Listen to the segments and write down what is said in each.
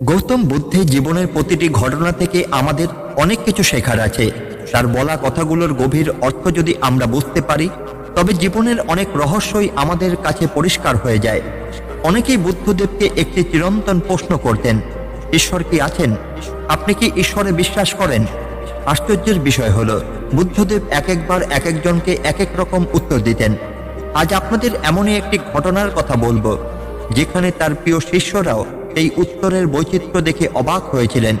গৌতম বুদ্ধের জীবনের প্রতিটি ঘটনা থেকে আমাদের অনেক কিছু শেখার আছে। তার বলা কথাগুলোর গভীর অর্থ যদি আমরা বুঝতে পারি, তবে জীবনের অনেক রহস্যই আমাদের কাছে পরিষ্কার হয়ে যায়। অনেকেই বুদ্ধদেবকে একটি চিরন্তন প্রশ্ন করতেন, ঈশ্বর কি আছেন? আপনি কি ঈশ্বরে বিশ্বাস করেন? আশ্চর্যের বিষয় হলো, বুদ্ধদেব এক একবার এক একজনকে এক এক রকম উত্তর দিতেন। আজ আপনাদের এমনই একটি ঘটনার কথা বলব, যেখানে তার প্রিয় শিষ্যরাও এই উত্তরের বৈচিত্র্য দেখে অবাক হয়েছিলেন।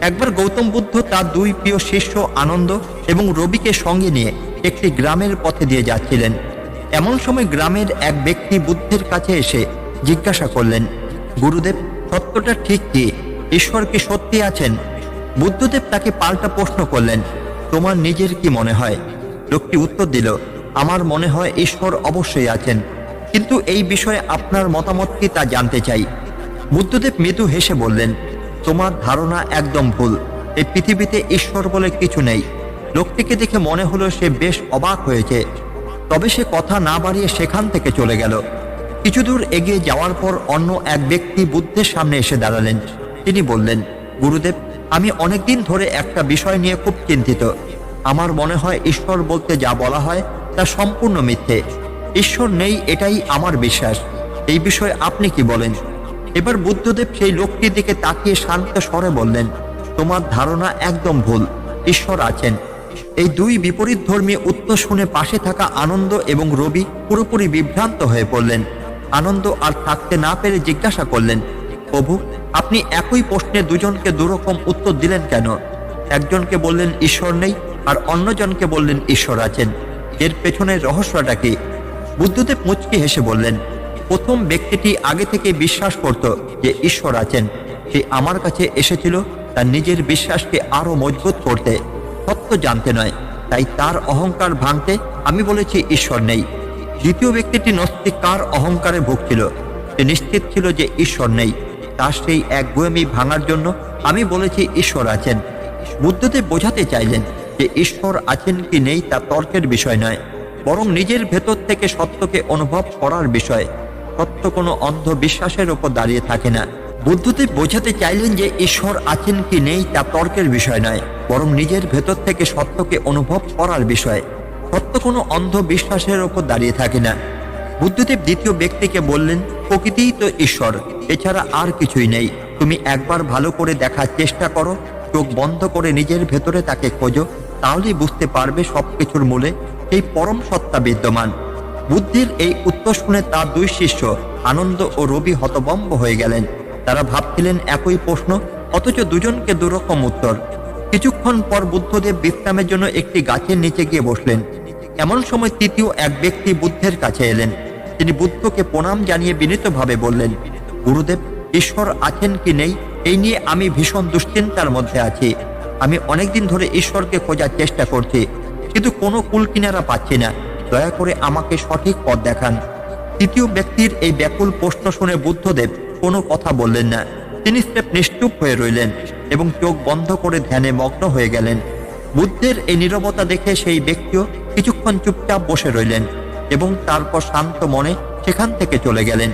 একবার গৌতম বুদ্ধ তার দুই প্রিয় শিষ্য আনন্দ এবং রবিকে সঙ্গে নিয়ে একটি গ্রামের পথে দিয়ে যাচ্ছিলেন। এমন সময় গ্রামের এক ব্যক্তি বুদ্ধের কাছে এসে জিজ্ঞাসা করলেন, গুরুদেব, সত্যটা ঠিক কি? ঈশ্বর কি সত্যি আছেন? বুদ্ধদেব তাকে পাল্টা প্রশ্ন করলেন, তোমার নিজের কি মনে হয়? লোকটি উত্তর দিল, আমার মনে হয় ঈশ্বর অবশ্যই আছেন। কিন্তু এই বিষয়ে আপনার মতামত কি তা জানতে চাই? বুদ্ধদেব মৃদু হেসে বললেন, তোমার ধারণা একদম ভুল। এই পৃথিবীতে ঈশ্বর বলে কিছু নেই। লোকটিকে দেখে মনে হলো সে বেশ অবাক হয়েছে। তবে সে কথা না বাড়িয়ে সেখান থেকে চলে গেল। কিছু দূর এগিয়ে যাওয়ার পর অন্য এক ব্যক্তি বুদ্ধের সামনে এসে দাঁড়ালেন। তিনি বললেন, গুরুদেব, আমি অনেকদিন ধরে একটা বিষয় নিয়ে খুব চিন্তিত। আমার মনে হয় ঈশ্বর বলতে যা বলা হয় তা সম্পূর্ণ মিথ্যে। ঈশ্বর নেই, এটাই আমার বিশ্বাস। এই বিষয়ে আপনি কি বলেন? এবার বুদ্ধদেব সেই লোকটির দিকে তাকিয়ে শান্ত স্বরে বললেন, তোমার ধারণা একদম ভুল, ঈশ্বর আছেন। এই দুই বিপরীত ধর্মী উত্তর শুনে পাশে থাকা আনন্দ এবং রবি পুরোপুরি বিভ্রান্ত হয়ে পড়লেন। আনন্দ আর থাকতে না পেরে জিজ্ঞাসা করলেন, প্রভু, আপনি একই প্রশ্নে দুজনকে দুরকম উত্তর দিলেন কেন? একজনকে বললেন, ঈশ্বর নেই, আর অন্যজনকে বললেন, ঈশ্বর আছেন। এর পেছনের রহস্যটা কি? বুদ্ধদেব মুচকি হেসে বললেন প্রথম ব্যক্তিটি আগে থেকে বিশ্বাস করত যে ঈশ্বর আছেন। সে আমার কাছে এসেছিল, তার নিজের বিশ্বাসকে আরও মজবুত করতে। সত্য জানতে নয়, তাই তার অহংকার ভাঙতে আমি বলেছি ঈশ্বর নেই। দ্বিতীয় ব্যক্তিটি নস্তিক, কার অহংকারে ভুগছিল? সে নিশ্চিত ছিল যে ঈশ্বর নেই। তার সেই এক গোয়েমি ভাঙার জন্য আমি বলেছি ঈশ্বর আছেন। বুদ্ধদেব বোঝাতে চাইলেন যে ঈশ্বর আছেন কি নেই তা তর্কের বিষয় নয়, বরং নিজের ভেতর থেকে সত্যকে অনুভব করার বিষয়। সত্য কোনো অন্ধ বিশ্বাসের ওপর দাঁড়িয়ে থাকে না। বুদ্ধদেব বোঝাতে চাইলেন যে ঈশ্বর আছেন কি নেই তা তর্কের বিষয় নয়, বরং নিজের ভেতর থেকে সত্যকে অনুভব করার বিষয়। সত্য কোনো অন্ধ বিশ্বাসের ওপর দাঁড়িয়ে থাকে না। বুদ্ধদেব দ্বিতীয় ব্যক্তিকে বললেন, প্রকৃতিই তো ঈশ্বর, এছাড়া আর কিছুই নেই। তুমি একবার ভালো করে দেখার চেষ্টা করো, চোখ বন্ধ করে নিজের ভেতরে তাকে খোঁজো, তাহলেই বুঝতে পারবে সবকিছুর মূলে এই পরম সত্তা বিদ্যমান। বুদ্ধির এই উত্তর শুনে তার দুই শিষ্য, আনন্দ ও রবি হতবম্ব হয়ে গেলেন। তারা ভাবছিলেন একই প্রশ্ন, অথচ দুজনকে দুরকম উত্তর। কিছুক্ষণ পর বুদ্ধদেব বিশ্রামের জন্য একটি গাছের নিচে গিয়ে বসলেন। এমন সময় তৃতীয় এক ব্যক্তি বুদ্ধের কাছে এলেন। তিনি বুদ্ধকে প্রণাম জানিয়ে বিনীতভাবে বললেন, গুরুদেব, ঈশ্বর আছেন কি নেই? এই নিয়ে আমি ভীষণ দুশ্চিন্তার মধ্যে আছি। আমি অনেকদিন ধরে ঈশ্বরকে খোঁজার চেষ্টা করছি, কিন্তু কোনো কুল কিনারা পাচ্ছি না। দয়া করে আমাকে সঠিক পথ দেখান। তৃতীয় ব্যক্তির এই ব্যাকুল প্রশ্ন শুনে বুদ্ধদেব কোনো কথা বললেন না। তিনি স্রেফ নিশ্চুপ হয়ে রইলেন এবং চোখ বন্ধ করে ধ্যানে মগ্ন হয়ে গেলেন। বুদ্ধের এই নীরবতা দেখে সেই ব্যক্তিও কিছুক্ষণ চুপচাপ বসে রইলেন এবং তারপর শান্ত মনে সেখান থেকে চলে গেলেন।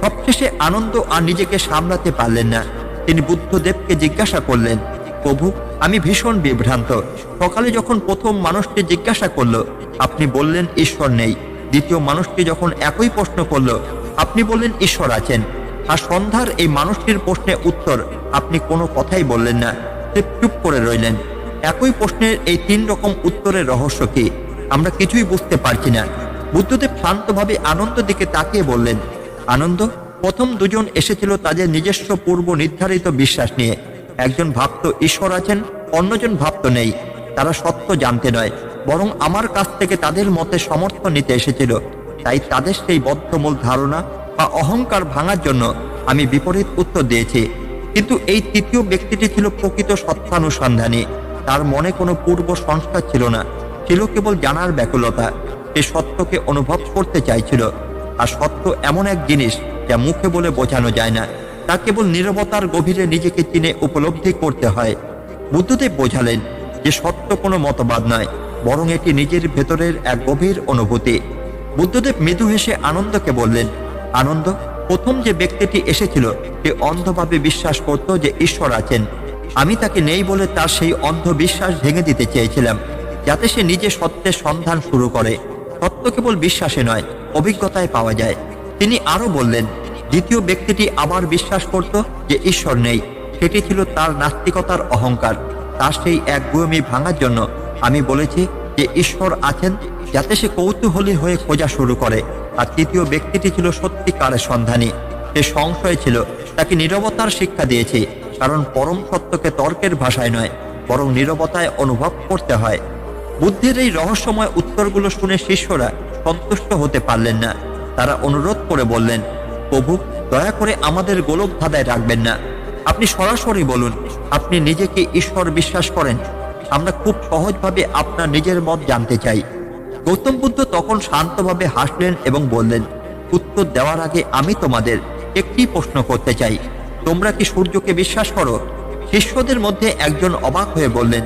সবশেষে আনন্দ আর নিজেকে সামলাতে পারলেন না। তিনি বুদ্ধদেবকে জিজ্ঞাসা করলেন প্রভু, আমি ভীষণ বিভ্রান্ত। সকালে যখন প্রথম মানুষটি জিজ্ঞাসা করল, আপনি বললেন ঈশ্বর নেই। দ্বিতীয় মানুষটি যখন একই প্রশ্ন করল, আপনি বললেন ঈশ্বর আছেন। আর সন্ধ্যার এই মানুষটির প্রশ্নে উত্তর, আপনি কোনো কথাই বললেন না। সে চুপ করে রইলেন। একই প্রশ্নের এই তিন রকম উত্তরের রহস্য কি, আমরা কিছুই বুঝতে পারছি না। বুদ্ধদেব শান্তভাবে আনন্দ দিকে তাকিয়ে বললেন, আনন্দ? প্রথম দুজন এসেছিল তাদের নিজস্ব পূর্ব নির্ধারিত বিশ্বাস নিয়ে। একজন ভাবত ঈশ্বর আছেন, অন্যজন ভাবত নেই। তারা সত্য জানতে নয়, বরং আমার কাছ থেকে তাদের মতে সমর্থন নিতে এসেছিল। তাই তাদের সেই বদ্ধমূল ধারণা বা অহংকার ভাঙার জন্য আমি বিপরীত উত্তর দিয়েছি। কিন্তু এই তৃতীয় ব্যক্তিটি ছিল প্রকৃত সত্যানুসন্ধানী। তার মনে কোনো পূর্ব সংস্কার ছিল না, ছিল কেবল জানার ব্যাকুলতা। সে সত্যকে অনুভব করতে চাইছিল। আর সত্য এমন এক জিনিস যা মুখে বলে বোঝানো যায় না। তা কেবল নিরবতার গভীরে নিজেকে চিনে উপলব্ধি করতে হয়। বুদ্ধদেব বোঝালেন যে সত্য কোনো মতবাদ নয়, বরং এটি নিজের ভেতরের এক গভীর অনুভূতি। বুদ্ধদেব মৃদু হেসে আনন্দকে বললেন, আনন্দ, প্রথম যে ব্যক্তিটি এসেছিল, সে অন্ধভাবে বিশ্বাস করত যে ঈশ্বর আছেন। আমি তাকে নেই বলে তার সেই অন্ধবিশ্বাস ভেঙে দিতে চেয়েছিলাম, যাতে সে নিজে সত্যের সন্ধান শুরু করে। সত্য কেবল বিশ্বাসে নয়, অভিজ্ঞতায় পাওয়া যায়। তিনি আরও বললেন দ্বিতীয় ব্যক্তিটি আবার বিশ্বাস করত যে ঈশ্বর নেই। সেটি ছিল তার নাস্তিকতার অহংকার। তার সেই এক গুয়মি ভাঙার জন্য আমি বলেছি যে ঈশ্বর আছেন যাতে সে কৌতূহলী হয়ে খোঁজা শুরু করে। আর তৃতীয় ব্যক্তিটি ছিল সত্যিকারের সন্ধানী। সে সংশয় ছিল, তাকে নীরবতার শিক্ষা দিয়েছি, কারণ পরম সত্যকে তর্কের ভাষায় নয়, বরং নীরবতায় অনুভব করতে হয়। বুদ্ধের এই রহস্যময় উত্তরগুলো শুনে শিষ্যরা সন্তুষ্ট হতে পারলেন না। তারা অনুরোধ করে বললেন প্রভু, দয়া করে আমাদের গোলক ধাঁধায় রাখবেন না। আপনি সরাসরি বলুন, আপনি নিজেকে ঈশ্বর বিশ্বাস করেন। আমরা খুব সহজভাবে আপনার নিজের মত জানতে চাই। গৌতম বুদ্ধ তখন শান্তভাবে হাসলেন এবং বললেন, উত্তর দেওয়ার আগে আমি তোমাদের একটি প্রশ্ন করতে চাই। তোমরা কি সূর্যকে বিশ্বাস করো? শিষ্যদের মধ্যে একজন অবাক হয়ে বললেন,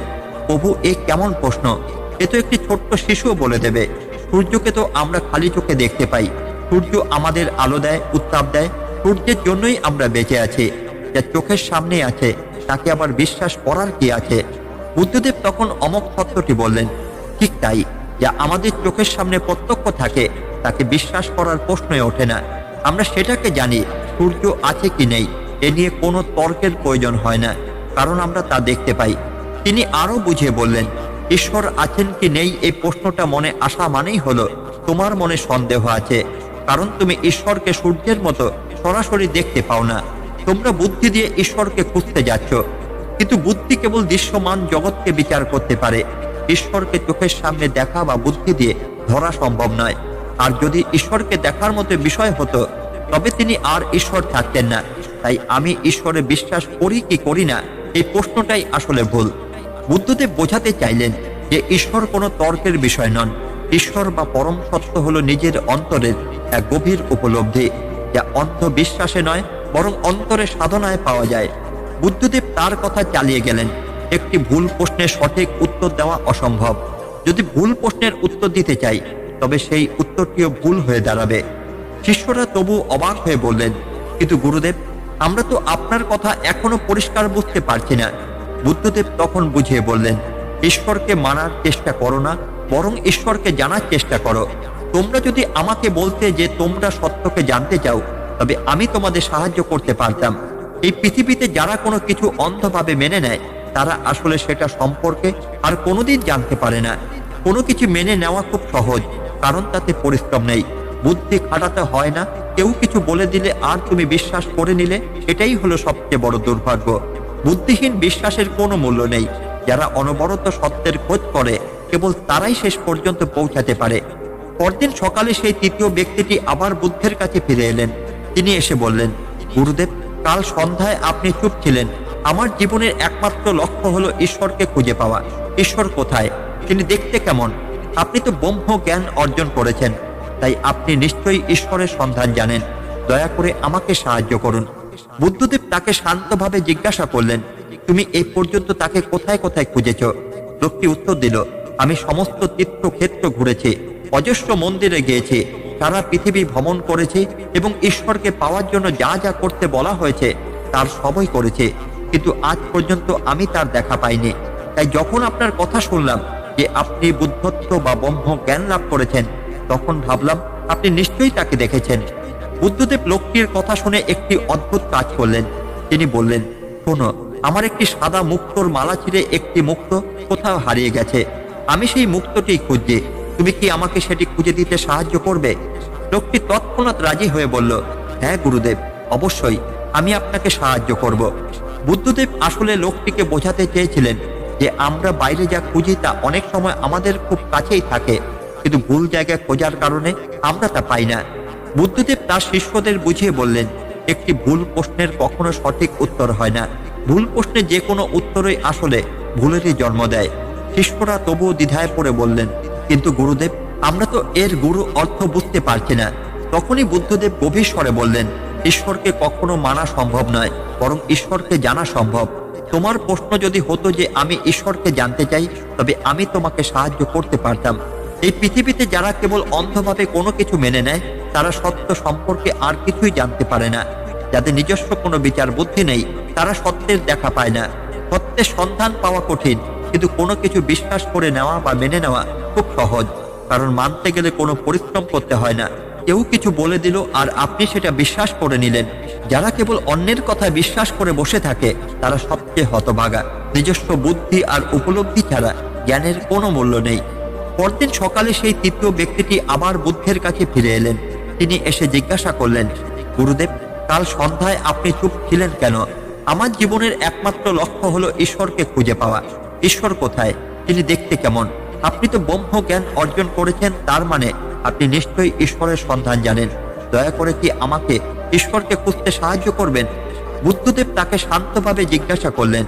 প্রভু, এ কেমন প্রশ্ন? এ তো একটি ছোট্ট শিশুও বলে দেবে। সূর্যকে তো আমরা খালি চোখে দেখতে পাই। সূর্য আমাদের আলো দেয়, উত্তাপ দেয়। সূর্যের জন্যই আমরা বেঁচে আছি, যা চোখের সামনে আছে, তাকে আবার বিশ্বাস করার কি আছে? বুদ্ধদেব তখন অমক সত্যটি বললেন, ঠিক তাই, যা আমাদের চোখের সামনে প্রত্যক্ষ থাকে, তাকে বিশ্বাস করার প্রশ্নই ওঠে না। আমরা সেটাকে জানি, সূর্য আছে কি নেই, এ নিয়ে কোনো তর্কের প্রয়োজন হয় না, কারণ আমরা তা দেখতে পাই। তিনি আরও বুঝিয়ে বললেন, ঈশ্বর আছেন কি নেই, এই প্রশ্নটা মনে আসা মানেই হলো, তোমার মনে সন্দেহ আছে কারণ তুমি ঈশ্বরকে সূর্যের মতো সরাসরি দেখতে পাও না। তোমরা বুদ্ধি দিয়ে ঈশ্বরকে খুঁজতে যাচ্ছ। কিন্তু বুদ্ধি কেবল দৃশ্যমান জগৎকে বিচার করতে পারে। ঈশ্বরকে চোখের সামনে দেখা বা বুদ্ধি দিয়ে ধরা সম্ভব নয়। আর যদি ঈশ্বরকে দেখার মতো বিষয় হতো, তবে তিনি আর ঈশ্বর থাকতেন না। তাই আমি ঈশ্বরে বিশ্বাস করি কি করি না, এই প্রশ্নটাই আসলে ভুল। বুদ্ধদেব বোঝাতে চাইলেন যে ঈশ্বর কোনো তর্কের বিষয় নন। ঈশ্বর বা পরম সত্য হলো নিজের অন্তরের এক গভীর উপলব্ধি, যা অন্ধ বিশ্বাসে নয়, বরং অন্তরে সাধনায় পাওয়া যায়। বুদ্ধদেব তার কথা চালিয়ে গেলেন। একটি ভুল প্রশ্নের সঠিক উত্তর দেওয়া অসম্ভব। যদি ভুল প্রশ্নের উত্তর দিতে চাই, তবে সেই উত্তরটিও ভুল হয়ে দাঁড়াবে। শিষ্যরা তবু অবাক হয়ে বললেন, কিন্তু গুরুদেব, আমরা তো আপনার কথা এখনও পরিষ্কার বুঝতে পারছি না। বুদ্ধদেব তখন বুঝিয়ে বললেন, ঈশ্বরকে মানার চেষ্টা করো না বরং ঈশ্বরকে জানার চেষ্টা করো। তোমরা যদি আমাকে বলতে যে তোমরা সত্যকে জানতে চাও, তবে আমি তোমাদের সাহায্য করতে পারতাম। এই পৃথিবীতে যারা কোনো কিছু অন্ধভাবে মেনে নেয়, তারা আসলে সেটা সম্পর্কে আর কোনোদিন জানতে পারে না। কোনো কিছু মেনে নেওয়া খুব সহজ, কারণ তাতে পরিশ্রম নেই। বুদ্ধি খাটাতে হয় না, কেউ কিছু বলে দিলে আর তুমি বিশ্বাস করে নিলে, এটাই হলো সবচেয়ে বড় দুর্ভাগ্য। বুদ্ধিহীন বিশ্বাসের কোনো মূল্য নেই। যারা অনবরত সত্যের খোঁজ করে কেবল তারাই শেষ পর্যন্ত পৌঁছাতে পারে। পরদিন সকালে সেই তৃতীয় ব্যক্তিটি আবার বুদ্ধের কাছে ফিরে এলেন। তিনি এসে বললেন, গুরুদেব, কাল সন্ধ্যায় আপনি চুপ ছিলেন। আমার জীবনের একমাত্র লক্ষ্য হলো ঈশ্বরকে খুঁজে পাওয়া। ঈশ্বর কোথায়? তিনি দেখতে কেমন? আপনি তো ব্রহ্ম জ্ঞান অর্জন করেছেন। তাই আপনি নিশ্চয়ই ঈশ্বরের সন্ধান জানেন। দয়া করে আমাকে সাহায্য করুন। বুদ্ধদেব তাকে শান্তভাবে জিজ্ঞাসা করলেন, তুমি এই পর্যন্ত তাকে কোথায় কোথায় খুঁজেছ? লোকটি উত্তর দিল আমি সমস্ত তীর্থক্ষেত্র ঘুরেছি, অজস্র মন্দিরে গিয়েছি, সারা পৃথিবী ভ্রমণ করেছি এবং ঈশ্বরকে পাওয়ার জন্য যা যা করতে বলা হয়েছে, তার সবই করেছে। কিন্তু আজ পর্যন্ত আমি তার দেখা পাইনি। তাই যখন আপনার কথা শুনলাম যে আপনি বুদ্ধত্ব বা ব্রহ্ম জ্ঞান লাভ করেছেন, তখন ভাবলাম, আপনি নিশ্চয়ই তাকে দেখেছেন। বুদ্ধদেব লোকটির কথা শুনে একটি অদ্ভুত কাজ করলেন। তিনি বললেন, শোনো, আমার একটি সাদা মুক্তোর মালা ছিঁড়ে একটি মুক্ত কোথাও হারিয়ে গেছে। আমি সেই মুক্তটি খুঁজছি। তুমি কি আমাকে সেটি খুঁজে দিতে সাহায্য করবে? লোকটি তৎক্ষণাৎ রাজি হয়ে বলল হ্যাঁ গুরুদেব, অবশ্যই। আমি আপনাকে সাহায্য করব। বুদ্ধদেব আসলে লোকটিকে বোঝাতে চেয়েছিলেন যে আমরা বাইরে যা খুঁজি তা অনেক সময় আমাদের খুব কাছেই থাকে, কিন্তু ভুল জায়গায় খোঁজার কারণে আমরা তা পাই না। বুদ্ধদেব তার শিষ্যদের বুঝিয়ে বললেন, একটি ভুল প্রশ্নের কখনো সঠিক উত্তর হয় না। ভুল প্রশ্নে যে কোনো উত্তরই আসলে ভুলেরই জন্ম দেয়। শিষ্যরা তবুও দ্বিধায় পড়ে বললেন, কিন্তু গুরুদেব, আমরা তো এর গুরু অর্থ বুঝতে পারছি না। তখনই বুদ্ধদেব গভীর স্বরে বললেন, ঈশ্বরকে কখনো মানা সম্ভব নয়, বরং ঈশ্বরকে জানা সম্ভব। তোমার প্রশ্ন যদি হতো যে আমি ঈশ্বরকে জানতে চাই, তবে আমি তোমাকে সাহায্য করতে পারতাম। এই পৃথিবীতে যারা কেবল অন্ধভাবে কোনো কিছু মেনে নেয়, তারা সত্য সম্পর্কে আর কিছুই জানতে পারে না। যাদের নিজস্ব কোনো বিচার বুদ্ধি নেই, তারা সত্যের দেখা পায় না। সত্যের সন্ধান পাওয়া কঠিন। কিন্তু কোনো কিছু বিশ্বাস করে নেওয়া বা মেনে নেওয়া খুব সহজ, কারণ মানতে গেলে কোনো পরিশ্রম করতে হয় না। কেউ কিছু বলে দিল আর আপনি সেটা বিশ্বাস করে নিলেন। যারা কেবল অন্যের কথা বিশ্বাস করে বসে থাকে, তারা সবচেয়ে হতভাগা। নিজস্ব বুদ্ধি আর উপলব্ধি ছাড়া জ্ঞানের কোনো মূল্য নেই। পরদিন সকালে সেই তৃতীয় ব্যক্তিটি আবার বুদ্ধের কাছে ফিরে এলেন। তিনি এসে জিজ্ঞাসা করলেন, গুরুদেব, কাল সন্ধ্যায় আপনি চুপ ছিলেন কেন? আমার জীবনের একমাত্র লক্ষ্য হলো ঈশ্বরকে খুঁজে পাওয়া। ঈশ্বর কোথায়? তিনি দেখতে কেমন? আপনি তো ব্রহ্ম জ্ঞান অর্জন করেছেন, তার মানে আপনি নিশ্চয়ই ঈশ্বরের সন্ধান জানেন। দয়া করে কি আমাকে ঈশ্বরকে খুঁজতে সাহায্য করবেন? বুদ্ধদেব তাকে শান্তভাবে জিজ্ঞাসা করলেন,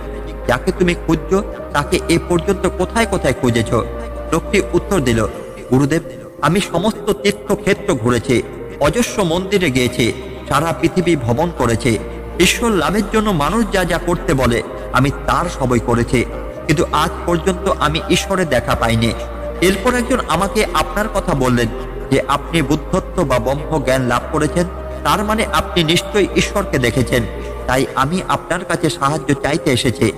যাকে তুমি খুঁজছো, তাকে এ পর্যন্ত কোথায় কোথায় খুঁজেছ? লোকটি উত্তর দিল, গুরুদেব, আমি সমস্ত তীর্থক্ষেত্র ঘুরেছি, অজস্র মন্দিরে গিয়েছি, সারা পৃথিবী ভ্রমণ করেছে। ঈশ্বর লাভের জন্য মানুষ যা যা করতে বলে, আমি তার সবই করেছি। কিন্তু আজ পর্যন্ত আমি ঈশ্বরে দেখা পাইনি। এরপর একজন আমাকে আপনার কথা বললেন যে আপনি বুদ্ধত্ব বা ব্রহ্ম জ্ঞান লাভ করেছেন, তার মানে আপনি নিশ্চয়ই ঈশ্বরকে দেখেছেন। তাই আমি আপনার কাছে সাহায্য চাইতে এসেছি।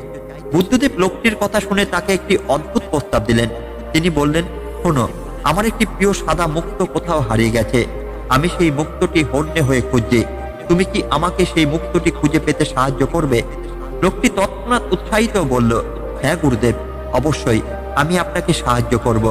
বুদ্ধদেব লোকটির কথা শুনে তাকে একটি অদ্ভুত প্রস্তাব দিলেন। তিনি বললেন, শোনো, আমার একটি প্রিয় সাদা মুক্ত কোথাও হারিয়ে গেছে। আমি সেই মুক্তটি হন্যে হয়ে খুঁজছি। তুমি কি আমাকে সেই মুক্তটি খুঁজে পেতে সাহায্য করবে? লোকটি তৎক্ষণাৎ উৎসাহিত বলল হ্যাঁ গুরুদেব, অবশ্যই আমি আপনাকে সাহায্য করব।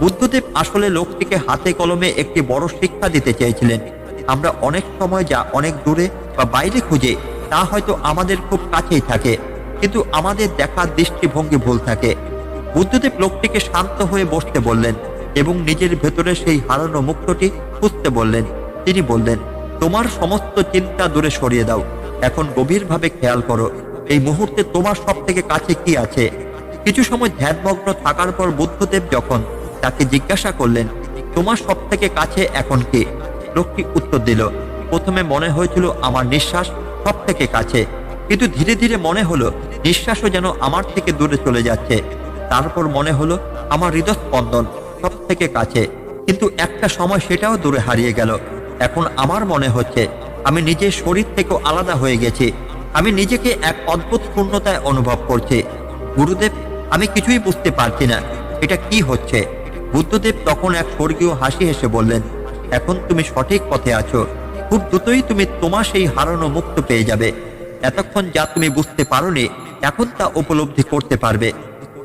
বুদ্ধদেব আসলে লোকটিকে হাতে কলমে একটি বড় শিক্ষা দিতে চেয়েছিলেন। আমরা অনেক সময় যা অনেক দূরে বা বাইরে খুঁজে, তা হয়তো আমাদের খুব কাছেই থাকে, কিন্তু আমাদের দেখার দৃষ্টিভঙ্গি ভুল থাকে। বুদ্ধদেব লোকটিকে শান্ত হয়ে বসতে বললেন এবং নিজের ভেতরে সেই হারানো মুক্তটি খুঁজতে বললেন। তিনি বললেন, তোমার সমস্ত চিন্তা দূরে সরিয়ে দাও। এখন গভীরভাবে খেয়াল করো। এই মুহূর্তে তোমার সব থেকে কাছে কি আছে? কিছু সময় ধ্যানমগ্ন থাকার পর বুদ্ধদেব যখন তাকে জিজ্ঞাসা করলেন, তোমার সব থেকে কাছে এখন কে? লোকটি উত্তর দিল, প্রথমে মনে হয়েছিল আমার নিঃশ্বাস সব থেকে কাছে, কিন্তু ধীরে ধীরে মনে হলো নিঃশ্বাসও যেন আমার থেকে দূরে চলে যাচ্ছে। তারপর মনে হলো আমার হৃদস্পন্দন সব থেকে কাছে, কিন্তু একটা সময় সেটাও দূরে হারিয়ে গেল। এখন আমার মনে হচ্ছে আমি নিজের শরীর থেকেও আলাদা হয়ে গেছি। আমি নিজেকে এক অদ্ভুত শূন্যতায় অনুভব করছি। গুরুদেব, আমি কিছুই বুঝতে পারছি না। এটা কি হচ্ছে? বুদ্ধদেব তখন এক স্বর্গীয় হাসি হেসে বললেন, এখন তুমি সঠিক পথে আছো। খুব দ্রুতই তুমি তোমার সেই হারানো মুক্ত পেয়ে যাবে। এতক্ষণ যা তুমি বুঝতে পারোনি, এখন তা উপলব্ধি করতে পারবে।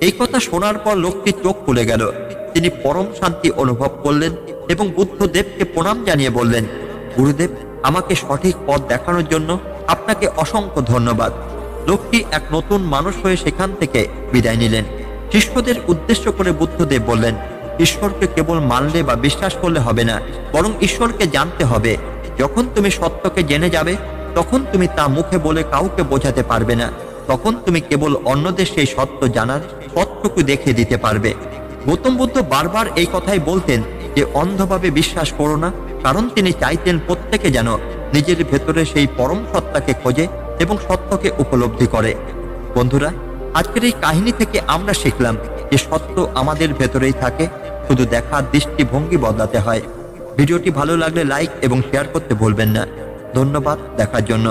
এই কথা শোনার পর লোকটি চোখ খুলে গেল। তিনি পরম শান্তি অনুভব করলেন এবং বুদ্ধদেবকে প্রণাম জানিয়ে বললেন, গুরুদেব, আমাকে সঠিক পথ দেখানোর জন্য আপনাকে অসংখ্য ধন্যবাদ। লোকটি এক নতুন মানুষ হয়ে সেখান থেকে বিদায় নিলেন। শিষ্যদের উদ্দেশ্য করে বুদ্ধদেব বললেন, ঈশ্বরকে কেবল মানলে বা বিশ্বাস করলে হবে না, বরং ঈশ্বরকে জানতে হবে। যখন তুমি সত্যকে জেনে যাবে, তখন তুমি তা মুখে বলে কাউকে বোঝাতে পারবে না। তখন তুমি কেবল অন্যদের সেই সত্য জানার পথটুকু দেখে দিতে পারবে। গৌতম বুদ্ধ বারবার এই কথাই বলতেন যে, অন্ধভাবে বিশ্বাস করো না, কারণ তিনি চাইতেন প্রত্যেকে যেন নিজের ভেতরে সেই পরম সত্তাকে খোঁজে এবং সত্যকে উপলব্ধি করে। বন্ধুরা, আজকের এই কাহিনী থেকে আমরা শিখলাম যে সত্য আমাদের ভেতরেই থাকে, শুধু দেখার দৃষ্টিভঙ্গি বদলাতে হয়। ভিডিওটি ভালো লাগলে লাইক এবং শেয়ার করতে ভুলবেন না। ধন্যবাদ, দেখার জন্য।